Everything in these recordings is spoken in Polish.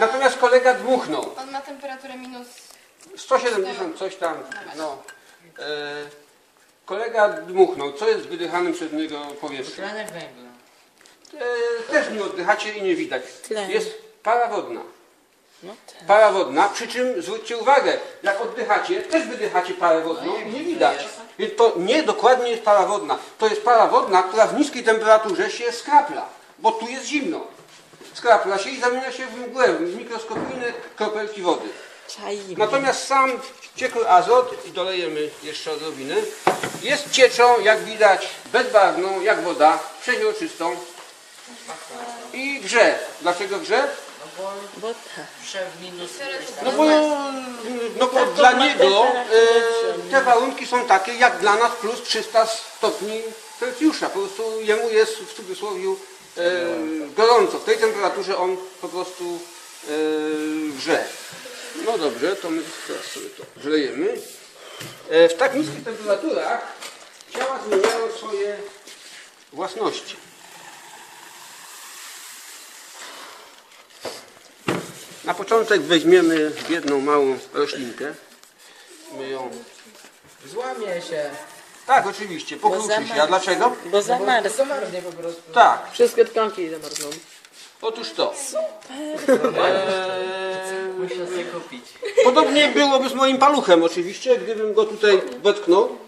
Natomiast kolega dmuchnął. On ma temperaturę minus... 170 coś tam. No. E, kolega dmuchnął. Co jest z wydychanym przez niego powietrzem? Tlenek węgla. E, też nie oddychacie i nie widać. Tlen. Jest para wodna. No tak. Para wodna, przy czym zwróćcie uwagę, jak oddychacie, też wydychacie parę wodną i nie widać. Więc to nie dokładnie jest para wodna. To jest para wodna, która w niskiej temperaturze się skrapla, bo tu jest zimno. Skrapla się i zamienia się w mgłę, w mikroskopijne kropelki wody. Czajmy. Natomiast sam ciekły azot, i dolejemy jeszcze odrobinę, jest cieczą, jak widać, bezbarwną, jak woda, przeźroczystą i grze. Dlaczego grze? No bo Bo tak. No bo, no bo dla niego e, te warunki są takie, jak dla nas plus 300 stopni Celsjusza. Po prostu jemu jest w cudzysłowie gorąco. W tej temperaturze on po prostu e, grze. No dobrze, to my teraz sobie to wlejemy. E, w tak niskich temperaturach ciała zmieniają swoje własności. Na początek weźmiemy biedną małą roślinkę. My ją... Złamie się. Tak, oczywiście, pokruszy się. A dlaczego? Bo zamarzł. Zamarznie po prostu. Tak, Wszystkie tkanki zamarzną. otóż to. Super. Eee, Muszę sobie kupić. podobnie byłoby z moim paluchem oczywiście, gdybym go tutaj wetknął.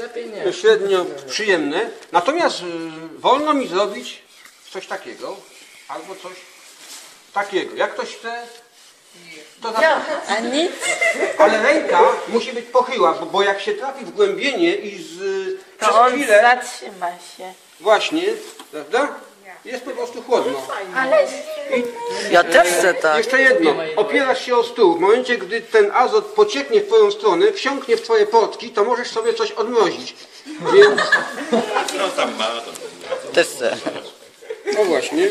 Lepiej nie. Średnio przyjemne. Natomiast y, wolno mi zrobić coś takiego albo coś takiego. Jak ktoś chce, to. A nic? Ale ręka musi być pochyła, bo, bo jak się trafi w głębienie i z, przez To on chwilę zatrzyma się. właśnie, prawda? Jest po prostu chłodno. Ja też chcę tak. Jeszcze jedno. Opierasz się o stół. W momencie, gdy ten azot pocieknie w twoją stronę, wsiąknie w twoje płotki, to możesz sobie coś odmrozić. Więc, Też chcę. no właśnie.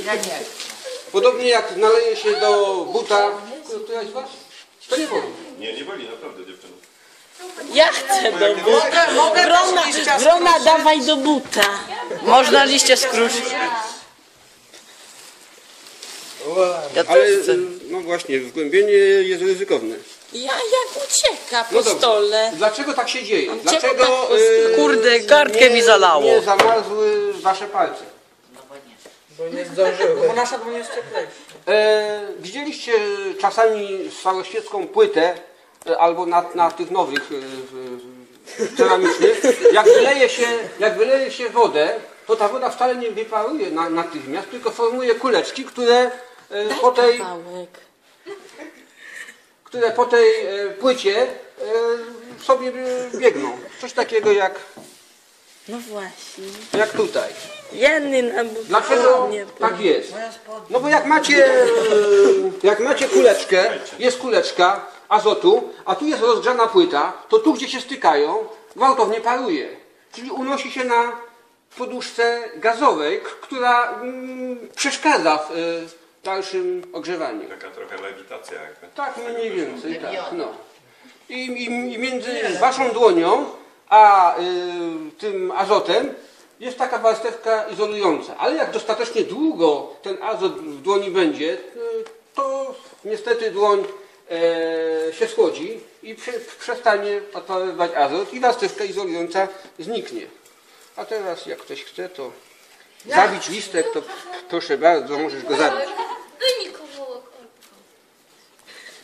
Podobnie jak naleje się do buta, któraś was? To nie boli. Nie, nie boli, naprawdę dziewczyny. Ja chcę do buta. Wrona, wrona dawaj do buta. Można liście skruszyć. Ja Ale też chcę. no właśnie, wgłębienie jest ryzykowne. Ja jak ucieka po No dobrze. stole. Dlaczego tak się dzieje? Czemu Dlaczego tak y, Kurde, kartkę nie- mi zalało. Nie zamarzły wasze palce. Bo nie. Zdążyły. Bo nasza jest cieplejsza. E, widzieliście czasami staroświecką płytę e, albo na, na tych nowych e, ceramicznych. Jak wyleje, się, jak wyleje się wodę, to ta woda wcale nie wyparuje na, natychmiast, tylko formuje kuleczki, które e, po tej, Kawałek. które po tej e, płycie e, sobie biegną. Coś takiego jak, No właśnie. jak tutaj. Jenny na buta. Dlaczego Nie tak jest? No bo jak macie, e, jak macie kuleczkę, jest kuleczka azotu, a tu jest rozgrzana płyta, to tu gdzie się stykają, gwałtownie paruje. Czyli unosi się na poduszce gazowej, która mm, przeszkadza w e, dalszym ogrzewaniu. Taka trochę lewitacja jakby. Tak mniej więcej, tak. No. I, i, I między waszą dłonią a y, tym azotem jest taka warstewka izolująca. Ale jak dostatecznie długo ten azot w dłoni będzie, y, to niestety dłoń e, się schłodzi i prze, przestanie odparowywać azot i warstewka izolująca zniknie. A teraz jak ktoś chce, to zabić listek, to proszę bardzo, możesz go zabić. Daj mi kawałek.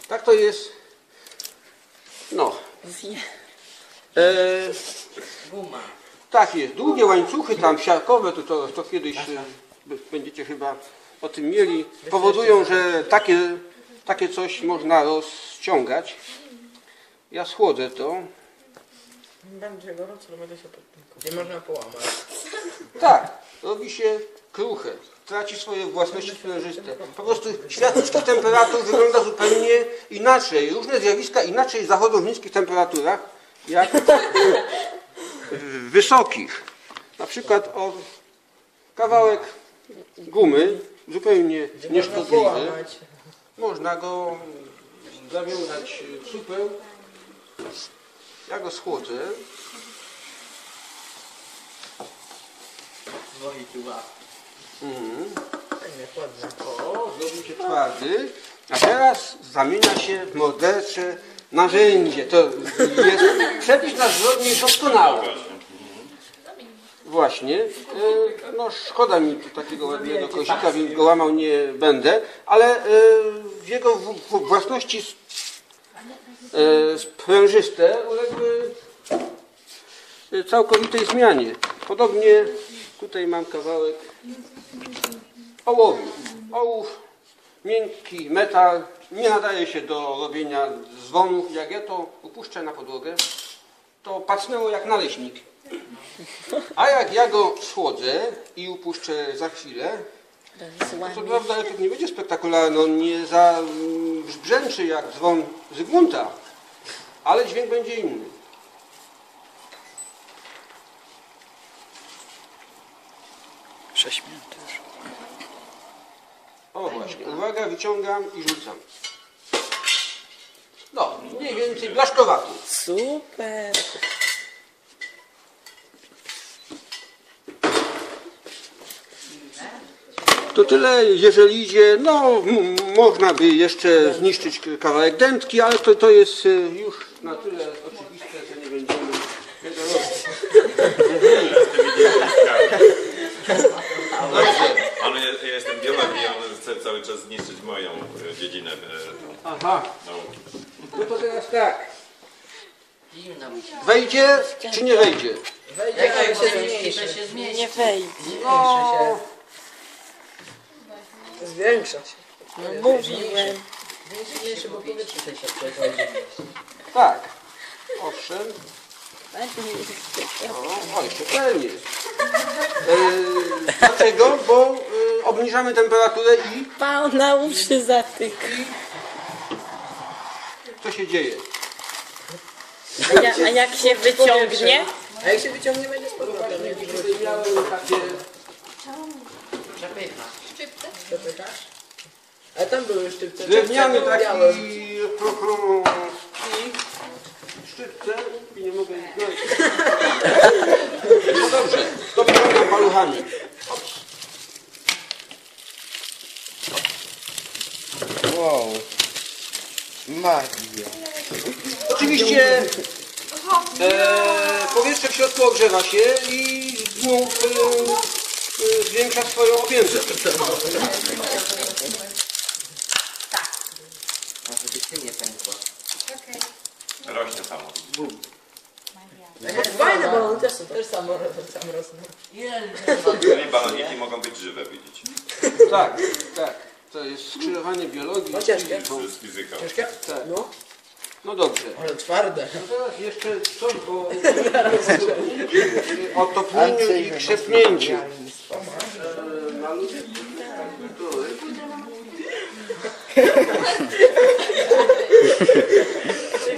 Tak to jest. No. E, Guma. tak jest. Długie łańcuchy tam siarkowe, to, to, to kiedyś e, będziecie chyba o tym mieli, powodują, że takie, takie coś można rozciągać. Ja schłodzę to. Będzie gorąco, ale będę się pod tym. Nie można połamać. Tak, robi się kruche. Traci swoje własności sprężyste. Po prostu świat niskich temperatur wygląda zupełnie inaczej. Różne zjawiska inaczej zachodzą w niskich temperaturach, jak wysokich. Na przykład o kawałek gumy, zupełnie nieszkodliwy. Można go zawiązać w supeł. Ja go schłodzę. Dwojki łap. Mhm. Fajnie, ładnie. O, zrobił się twardy. A teraz zamienia się w mordercze narzędzie. To jest przepis na zbrodnię doskonały. Właśnie. E, No szkoda mi tu takiego ładnego kozika, więc go łamał nie będę, ale e, w jego własności e, sprężyste uległy całkowitej zmianie. Podobnie tutaj mam kawałek ołowiu. Ołów, miękki metal, nie nadaje się do robienia dzwonów. Jak ja to upuszczę na podłogę, to pacnęło jak naleśnik. A jak ja go schłodzę i upuszczę za chwilę, to prawda efekt nie będzie spektakularny, on nie zabrzęczy jak dzwon Zygmunta, ale dźwięk będzie inny. Prześmięty już. O właśnie, uwaga, wyciągam i rzucam. No, mniej więcej blaszkowaty. Super. To tyle, jeżeli idzie, no można by jeszcze zniszczyć kawałek dętki, ale to, to jest y, już na tyle oczywiste, że nie będziemy tego robić. Dobrze. On, ja, ja jestem biologiem i on chce cały czas zniszczyć moją e, dziedzinę e, Aha, nauki. no to teraz tak. Zimno mi się. Wejdzie czy nie wejdzie? Wejdzie, ale ja się się zmniejszy. się zmniejszy. Nie wejdzie. No, Zwiększa się. No mówiłem. Zmniejszy, bo powietrze się przechodzi. tak. Owszem. O, jeszcze pełnie. E, dlaczego? Bo e, obniżamy temperaturę i Pan na uszy zatyka. co się dzieje? A, ja, a jak się wyciągnie? A jak się wyciągnie, będzie z powrotem. Tutaj miałem takie Przepycha. Szczypce. Przepychasz? Ale tam były sztywce. drewniany Czerwone, taki białe. i nie mogę ich znaleźć. No dobrze, to wyciągam paluchami. Wow. Magia. Oczywiście e, powietrze w środku ogrzewa się i znów e, e, zwiększa swoją objętość. Może by ty nie pękła. Okej. Rośnie samo. Fajne balony też są też samo, sam rosną. Ile Czyli baloniki mogą być żywe, widzicie. Tak, tak. To jest skrzyżowanie biologii No z ciężkie. fizyką. Jest fizyka. Ciężkie? Tak. No, No dobrze. ale twarde. No teraz jeszcze coś o o topnieniu i krzepnięciu. E, kalkulatorek.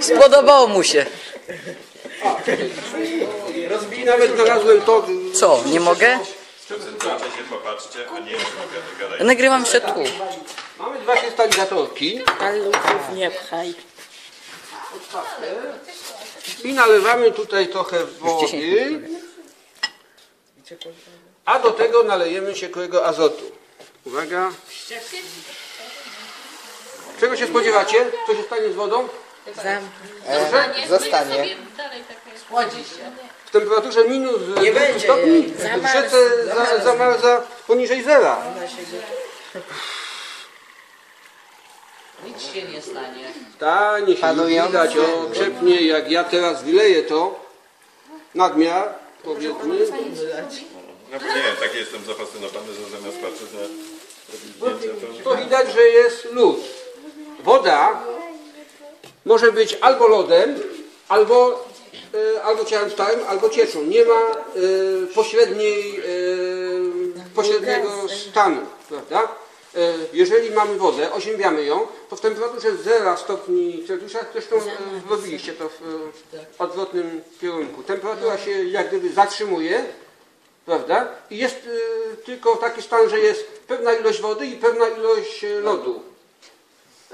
Spodobało mu się. I nawet znalazłem to. Co, nie mogę? Koncentrujcie się, popatrzcie, a nie. Nagrywam się tu. Mamy dwa krystalizatorki Paluchów nie pchaj. i nalewamy tutaj trochę wody, a do tego nalejemy ciekłego azotu. Uwaga. Czego się spodziewacie? Co się stanie z wodą? Zam. E, zostanie. Chłodzi się. W temperaturze minus Nie 2 będzie stopni rzece za, zamarza poniżej zera. Nic się nie stanie. Stanie się, już Panujący. widać, o, krzepnie, jak ja teraz wyleję to, nadmiar, powiedzmy, No nie wiem, taki jestem zafascynowany, że zamiast patrzeć na to... to widać, że jest lód. Woda może być albo lodem, albo, e, albo ciałem stałym, albo cieczą. Nie ma e, pośredniej, e, pośredniego stanu, prawda? Jeżeli mamy wodę, oziębiamy ją, to w temperaturze 0 stopni Celsjusza, zresztą robiliście to w e, odwrotnym kierunku. Temperatura się jak gdyby zatrzymuje, prawda? I jest tylko taki stan, że jest pewna ilość wody i pewna ilość lodu.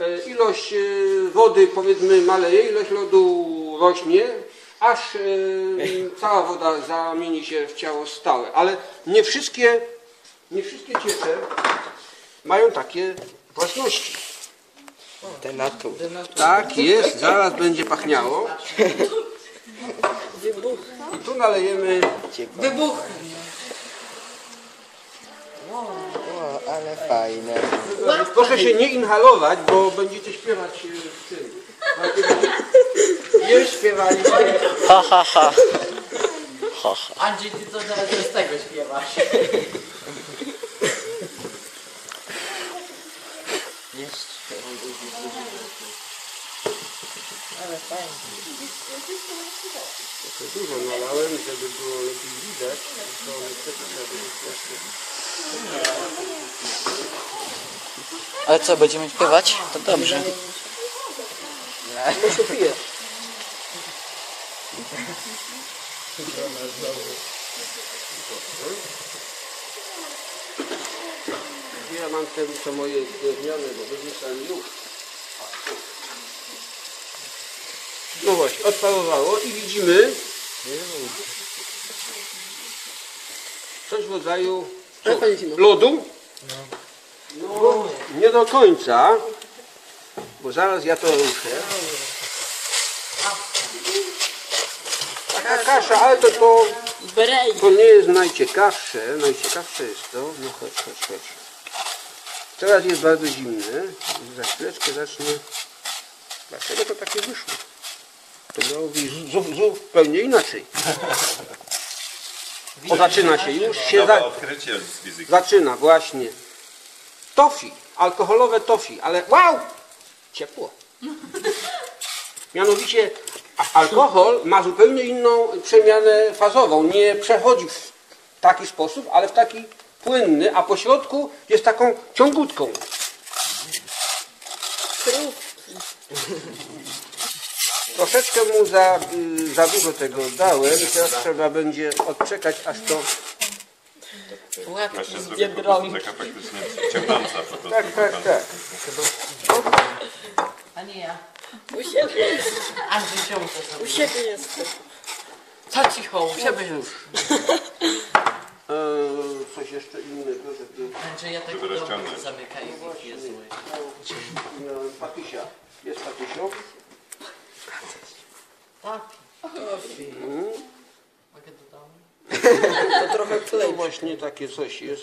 E, Ilość e, wody powiedzmy maleje, ilość lodu rośnie, aż e, cała woda zamieni się w ciało stałe. Ale nie wszystkie, nie wszystkie ciecze mają takie własności. Denatur. Tak jest, zaraz będzie pachniało. I tu nalejemy Wybuch. O, ale fajne. Proszę się nie inhalować, bo będziecie śpiewać e, w tym. Już śpiewaliście. Ha, ha, ha. Andrzej, ty co teraz z tego śpiewasz? To dużo nalałem, żeby było lepiej widać. To niestety trzeba było Ale co, będziemy śpiewać? To dobrze. Muszę piję. Ja mam te co moje drewniane, bo wyrzucam już. No właśnie, odparowało i widzimy coś w rodzaju lodu. No, nie do końca, bo zaraz ja to ruszę. Taka kasza, ale to, to, to nie jest najciekawsze. Najciekawsze jest to, no chodź, chodź, chodź. Teraz jest bardzo zimne. Za chwileczkę zacznę. Dlaczego to takie wyszło? To miało zu- zupełnie inaczej. O, zaczyna się, już się za, odkrycie z fizyki. zaczyna, właśnie. Tofi, alkoholowe tofi, ale wow! Ciepło. Mianowicie alkohol ma zupełnie inną przemianę fazową. Nie przechodzi w taki sposób, ale w taki płynny, a po środku jest taką ciągutką. Troszeczkę mu za, y, za dużo tego dałem teraz trzeba będzie odczekać, aż to... Taka faktycznie po prostu. Tak, tak, tak. A nie ja. U siebie, Andrzej muszę u siebie jestem. Co cicho, u siebie już. Eee, coś jeszcze innego, żeby... Andrzej, ja tak zamykaj i jest zły. Miałem Patusia. Jest Patusio? Tak. Mogę? To trochę klej. właśnie takie coś jest.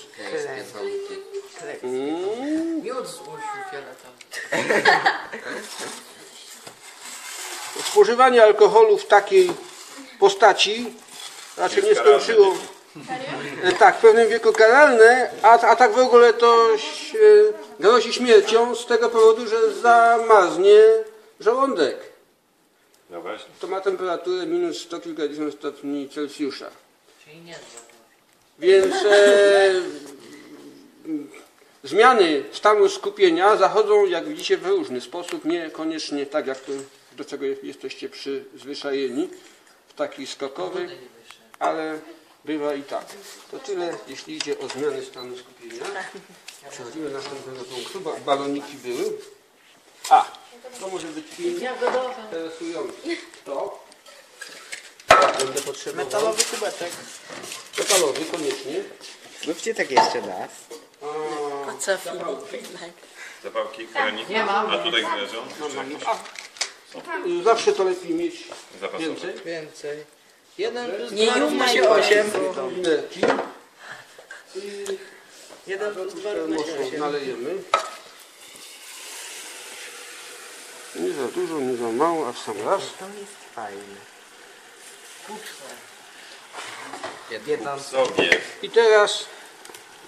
Mm. Miód z usiu fioletowy. Spożywanie alkoholu w takiej postaci raczej nie Jest karalne. skończyło. E, Tak, w pewnym wieku karalne, a, a tak w ogóle to grozi śmiercią z tego powodu, że zamarznie żołądek. No właśnie. To ma temperaturę minus 100 kilkadziesiąt stopni Celsjusza. Czyli nie. Więc e, zmiany stanu skupienia zachodzą, jak widzicie, w różny sposób, niekoniecznie tak, jak to, do czego jesteście przyzwyczajeni, w taki skokowy, ale bywa i tak. To tyle, jeśli idzie o zmiany stanu skupienia. Przechodzimy do następnego punktu, bo baloniki były. A, to może być film interesujący. To będę potrzebował. Metalowy kubetek. Metalowy, koniecznie. Mówcie tak jeszcze raz. A, Co Filip? Zapałki, konik. Nie mam. A tutaj leżą? zawsze to lepiej mieć Zapasowe. więcej. Więcej. Jeden plus Nie dwa równa się osiem. Leci. Jeden plus dwa równa się osiem. nalejemy. Nie za dużo, nie za mało, a w sam raz. To jest fajne. Sobie. I teraz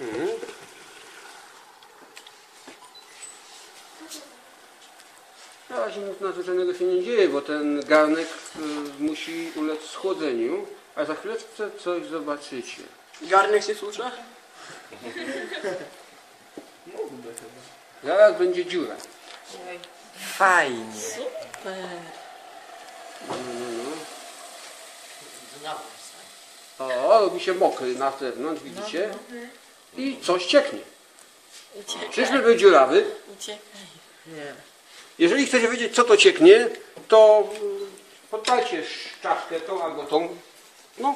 mhm. na razie nic nadzwyczajnego się nie dzieje, bo ten garnek y, musi ulec schłodzeniu, a za chwileczkę coś zobaczycie. Garnek się susza? Zaraz będzie dziura. Fajnie. Znowu. O, robi się mokry na zewnątrz, widzicie? I coś cieknie. Czyżby był dziurawy? Nie. Jeżeli chcecie wiedzieć, co to cieknie, to mm, poddajcie czaszkę tą albo tą, no,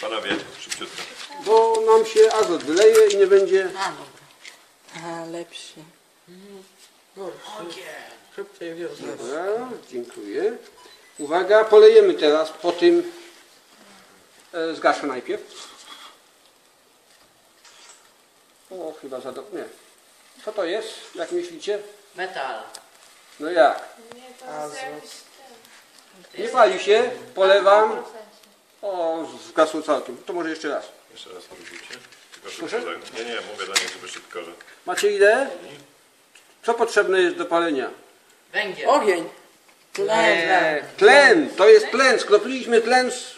Panowie, szybciutko. bo nam się azot wyleje i nie będzie... A, lepszy. Szybciej wiózł. Dobra, dziękuję. Uwaga, polejemy teraz po tym. E, zgaszę najpierw. O, chyba za do... Nie. Co to jest, jak myślicie? Metal. No jak? Nie, to jest jakiś ten. Nie pali się, polewam. O, zgasło całkiem. To może jeszcze raz. Jeszcze raz. Tylko Proszę? tak. Nie, nie, mówię dla niej, żeby szybko, że... Macie ile? Co potrzebne jest do palenia? Węgiel. Ogień. Tlen. Tlen, to jest tlen. Skropliliśmy tlen z...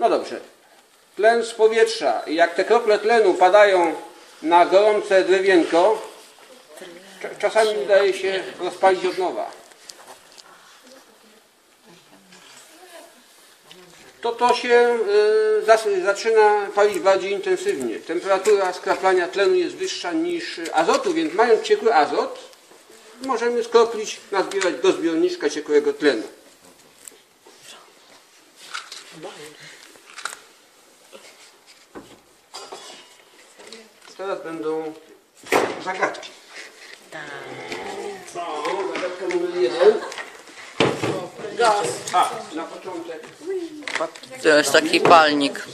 No dobrze. Tlen z powietrza. I jak te krople tlenu padają na gorące drewienko, cza- czasami udaje się rozpalić od nowa. To to się y, zaczyna palić bardziej intensywnie. Temperatura skraplania tlenu jest wyższa niż azotu, więc mając ciekły azot, możemy skroplić, nazbierać do zbiorniczka ciekłego tlenu. Teraz będą zagadki. Zagadka numer jeden. Gaz. A, na początek. To jest taki palnik.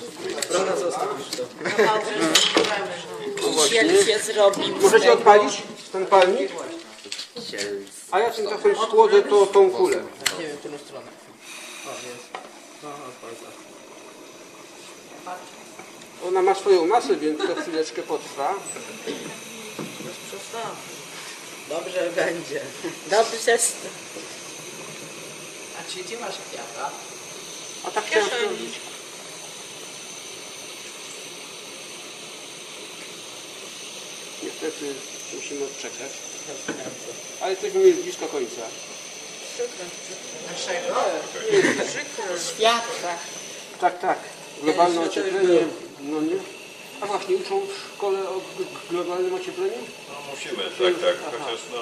Kisiel się zrobił. Możecie odpalić ten palnik? A ja tymczasem schłodzę to, tą kulę. Nie wiem, którą stronę. O, jest. Aha, bardzo. Ona ma swoją masę, więc to chwileczkę potrwa. Bez przestawu. Dobrze będzie. Dobrze jest. A czy gdzie masz kwiata? A tak chciałem sprawdzić. Niestety musimy odczekać. Ale jesteśmy już blisko końca. Światła. Tak, tak. Globalne ocieplenie. No nie. A właśnie uczą w szkole o globalnym ociepleniu? No musimy, tak, tak. Chociaż no...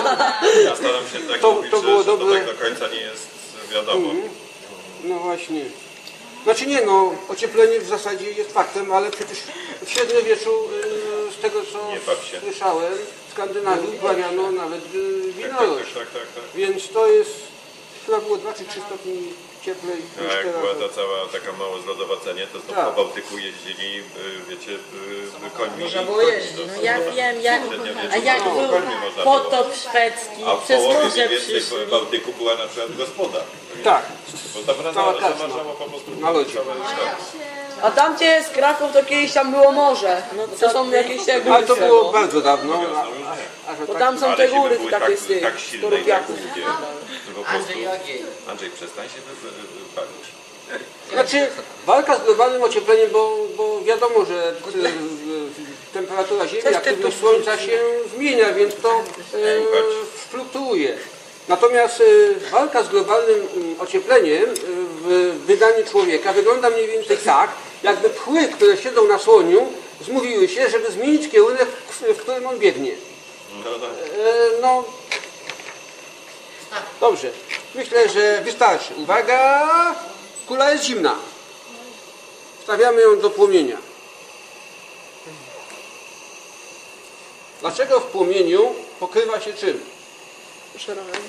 Ja staram się tak To- mówić, to że, było że to dobre. tak do końca nie jest wiadomo. No właśnie. Znaczy nie no, ocieplenie w zasadzie jest faktem, ale przecież w średniowieczu y, z tego co słyszałem, w Skandynawii uprawiano nawet y, Tak, tak, winorość. tak, tak, tak. Więc to jest, chyba było 2 czy 3 stopni cieplej A niż jak teraz. była ta cała taka mało zlodowacenie, to znowu Tak. po Bałtyku jeździli, y, wiecie, y, końmi. Można było jeździć. No ja wiem, jak, a jak był potop szwedzki, A w przez połowie morze mniej więcej przyszli. w Bałtyku była na przykład gospoda. Tak, Bo tam Cała rano kasma. zamarzało po prostu Na lodzie. A tam gdzie jest Kraków, to kiedyś tam było morze. No to są jakieś te góry. ale to było no. bardzo dawno. No A, a, Bo tam są te góry takie tak, z tych tak po prostu... Andrzej, przestań się bawić. Znaczy walka z globalnym ociepleniem, bo, bo wiadomo, że y, temperatura Ziemi, aktywność Słońca się zmienia, więc to y, fluktuuje. Natomiast y, walka z globalnym y, ociepleniem y, w wydaniu człowieka wygląda mniej więcej tak, jakby pchły, które siedzą na słoniu, zmówiły się, żeby zmienić kierunek, w, którym on biegnie. No, no. E, No, dobrze. Myślę, że wystarczy. Uwaga! Kula jest zimna. Wstawiamy ją do płomienia. Dlaczego w płomieniu pokrywa się czym? Szerołem.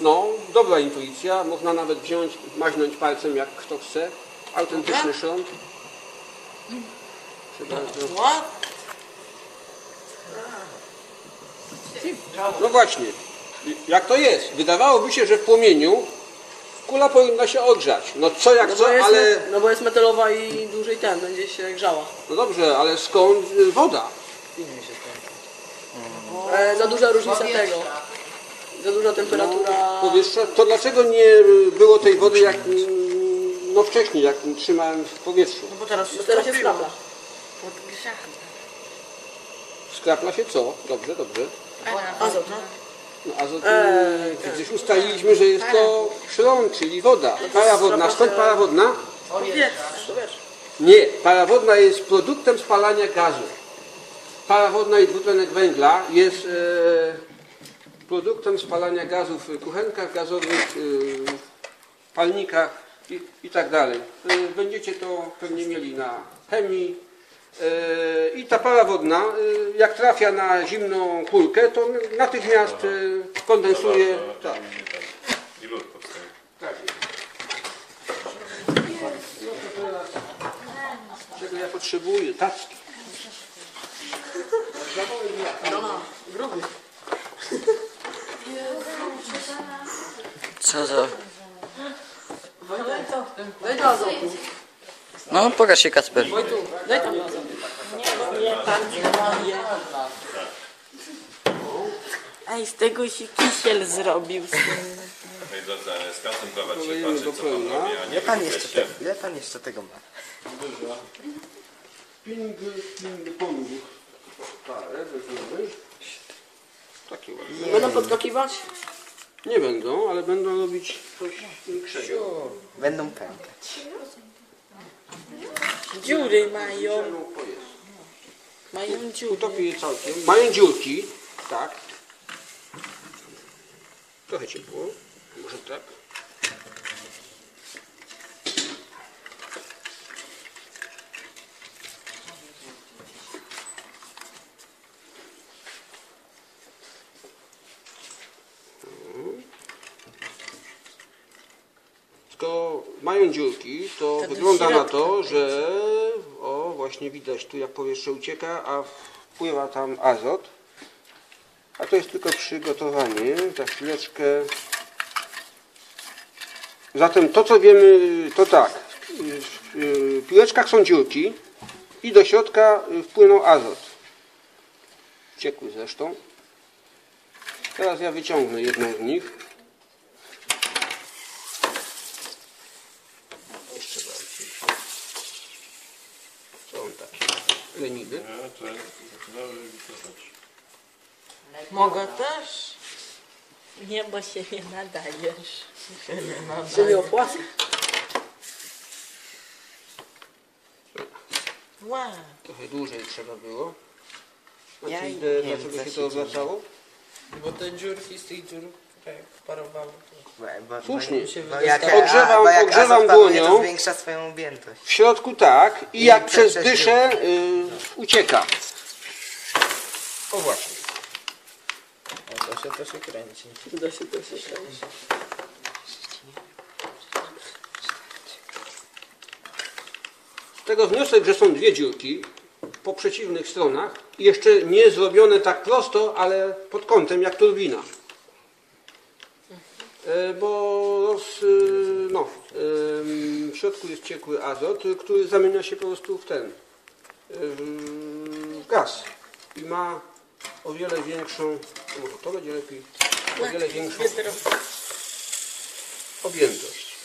No, dobra intuicja. Można nawet wziąć, maźnąć palcem jak kto chce. Autentyczny bardzo. No właśnie, jak to jest? Wydawałoby się, że w płomieniu kula powinna się ogrzać. No co jak No co, jest, ale... no bo jest metalowa i dłużej ten, będzie się grzała. No dobrze, ale skąd y, woda? E, za duża różnica tego. Za duża temperatura. Powietrza? To dlaczego nie było tej wody jak no wcześniej, jak trzymałem w powietrzu? No bo teraz Bo teraz jest skrapla. Skrapla się co? Dobrze, dobrze. Azot, no. No, azot, eee, przecież ustaliliśmy, że jest to szrąd, czyli woda. Para wodna. Skąd para wodna? Nie, para wodna jest produktem spalania gazu. Para wodna i dwutlenek węgla jest e, produktem spalania gazów w kuchenkach gazowych, e, palnikach i, i tak dalej. E, będziecie to pewnie mieli na chemii. E, I ta para wodna, e, jak trafia na zimną kulkę, to natychmiast kondensuje. Tak, I lód powstaje. tak. Czego ja potrzebuję? Tacki. Co za... No, pokaż się Kacper. Daj tam razem. Nie, pan nie. Ej, z tego się kisiel zrobił. Moi drodzy, ale skoncentrować się, Kolejny patrzeć co do pan pełna. robi, a nie Ile pan jeszcze, te, ile pan jeszcze tego ma? Ping, ping, pong. Parę weźmiemy. Takie ładne. Będą podskakiwać? Nie będą, ale będą robić coś większego. Będą pękać. Dziury mają. Mają dziury. Utopię je całkiem. Mają dziurki, tak. Trochę ciepło, może tak. Mhm. Skoro mają dziurki, to do wygląda na to, że o właśnie widać tu jak powietrze ucieka, a wpływa tam azot. A to jest tylko przygotowanie. Za chwileczkę. Zatem to co wiemy to tak. W piłeczkach są dziurki i do środka wpłynął azot. Ciekły zresztą. Teraz ja wyciągnę jedną z nich. Jeszcze bardziej. Co on taki? Leniwy. Mogę też? Nie, bo się nie nadajesz. Się nie opłaca. Wow. Trochę dłużej trzeba było. Ja Znaczy, wiem, dlaczego się to odwracało? Bo te dziurki z tych dziur Słusznie. Jak, Ogrzewam- a, bo jak ogrzewam dłonią. to zwiększa swoją objętość. W środku tak i I jak przez dyszę y, ucieka. O właśnie. O, to się, to się kręci. Da się, da się kręci. Z tego wniosek, że są dwie dziurki po przeciwnych stronach i jeszcze nie zrobione tak prosto, ale pod kątem jak turbina. E, Bo roz, y, no, ym, w środku jest ciekły azot, który zamienia się po prostu w ten, w gaz i ma o wiele większą, może to będzie lepiej, o wiele większą objętość.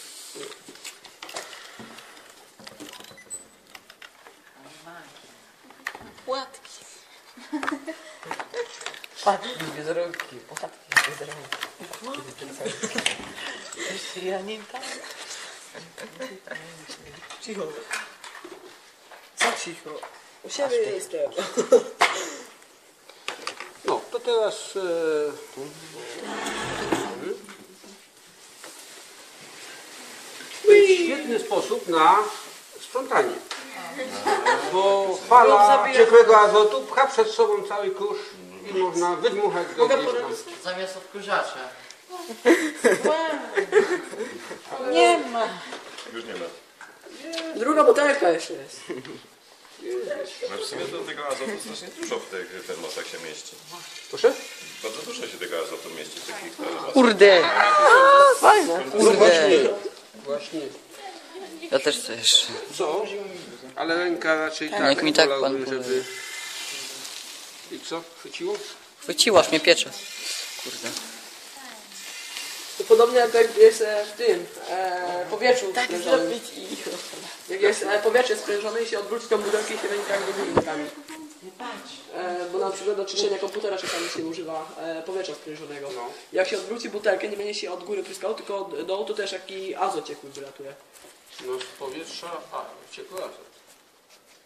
Płatki. Płatki bez rąki, płatki ja nie tam. Cicho. Co cicho? U siebie jestem. No, to teraz. E, świetny sposób na sprzątanie. Bo fala ciekłego azotu pcha przed sobą cały kurz i można wydmuchać go gdzieś tam. Zamiast odkurzacza. Nie ma. Już nie ma. Druga butelka jeszcze jest. No w sumie to tego azotu strasznie dużo w tych termosach się mieści. Proszę? Bardzo dużo się tego azotu mieści w takich termosach. Kurde! Fajne. No właśnie. Właśnie. Ja też chcę jeszcze. Co? Ale ręka raczej tak. niech mi tak pan żeby... I co? Chwyciło? Chwyciłaś mnie piecze. Kurde. To podobnie jak jest e, w tym e, powietrzu Tak sprężonym. zrobić i... Jak jest e, powietrze sprężone i się odwróci tą butelkę i się będzie tak do góry nogami. E, bo na przykład do czyszczenia komputera czasami się używa e, powietrza sprężonego. No. Jak się odwróci butelkę, nie będzie się od góry pryskało, tylko od dołu, to też taki azot ciekły wylatuje. No z powietrza, a, ciekły azot.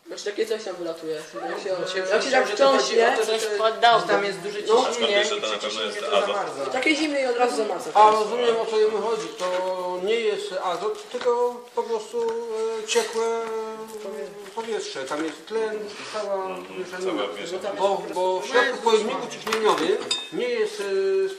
Znaczy takie coś tam wylatuje. Jak się, jak się że tak że Coś podobne. Tam jest duże No. ciśnienie i przy ciśnieniu to zamarza. takie zimne i od razu zamarza. A rozumiem o co jemu chodzi. To nie jest azot, tylko po prostu e, ciekłe powietrze. Tam jest tlen, cała mieszanina. Cała mieszanina. Bo, bo w środku pojemniku ciśnieniowym nie jest e,